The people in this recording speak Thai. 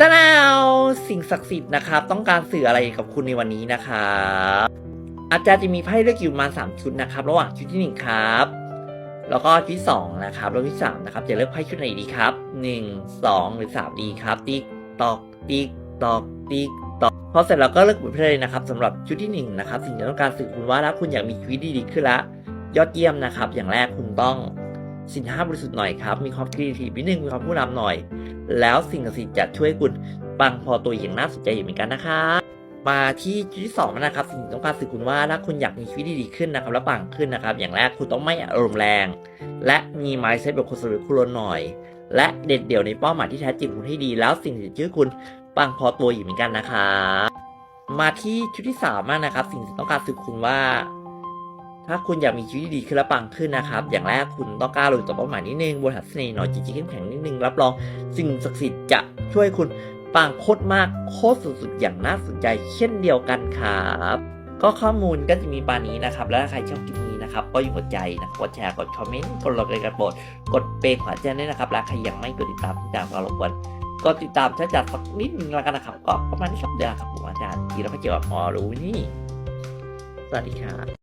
ตะนาวสิ่งศักดิ์สิทธิ์นะครับ ต้องการสื่ออะไรกับคุณในวันนี้นะครับอาจารย์จะมีไพ่เลือกอยู่ประมาณสามชุดนะครับ ระหว่างชุดที่หนึ่งครับ แล้วก็ชุดที่สองนะครับแล้วชุดที่สามนะครับจะเลือกไพ่ชุดไหนดีครับหนึ่งสองหรือสามดีครับ ติ๊กตอกติ๊กตอกติ๊กตอกพอเสร็จแล้วก็เลือกบทเพลงเลยนะครับสำหรับชุดที่หนึ่งนะครับ สิ่งที่ต้องการสื่อคุณว่าถ้าคุณอยากมีชีวิตดีๆขึ้นละยอดเยี่ยมนะครับ อย่างแรกคุณต้อง สินห้าบริสุทธิ์หน่อยครับ มีความครีเอทีนิดนึงมีความผู้นำหน่อย แล้วสิ่งศักดิ์สิทธิ์จะช่วยคุณปังพอตัวอย่างน่าสนใจอยู่เหมือนกันนะครับมาที่จุดที่สองนะครับ สิ่งที่ต้องการสื่อคุณว่าถ้าคุณอยากมีชีวิตที่ดีขึ้นนะครับ และปังขึ้นนะครับ อย่างแรกคุณต้องไม่อารมณ์แรง และมีไมซ์เซ็ตแบบคนสรุปคุณลนหน่อย และเด็ดเดี่ยวในเป้าหมายที่แท้จริงคุณให้ดี แล้วสิ่งที่จะช่วยคุณปังพอตัวอยู่เหมือนกันนะครับมาที่ชุดที่สามมากนะครับ สิ่งที่ต้องการสื่อคุณว่า ถ้าคุณอยากมีชีวิตที่ดีขึ้นและปังขึ้นนะครับ อย่างแรกคุณต้องกล้าลงต่อเป้าหมายนิดนึงบนหัดเสน่ห์หน่อยจริงๆเข้มแข็งนิดนึงรับรองสิ่งศักดิ์สิทธิ์จะช่วยคุณปังโคตรมากโคตรสุดๆอย่างน่าสนใจเช่นเดียวกันครับก็ข้อมูลก็จะมีปานนี้นะครับ แล้วถ้าใครชอบคลิปนี้นะครับ ก็อย่ากดใจนะกดแชร์ กดคอมเมนต์ กดไลค์กดโปรดกดเปย์ขวาแจ้งด้วยนะครับ และใครยังไม่กดติดตามติดตามก็รบกวนกดติดตามถ้าจัดสักนิดนึงแล้วกันนะครับ ก็ประมาณนี้ครับเดือนครับผมอาจารย์ทีแล้วก็เกี่ยวกับหมอรู้นี่ สวัสดีครับ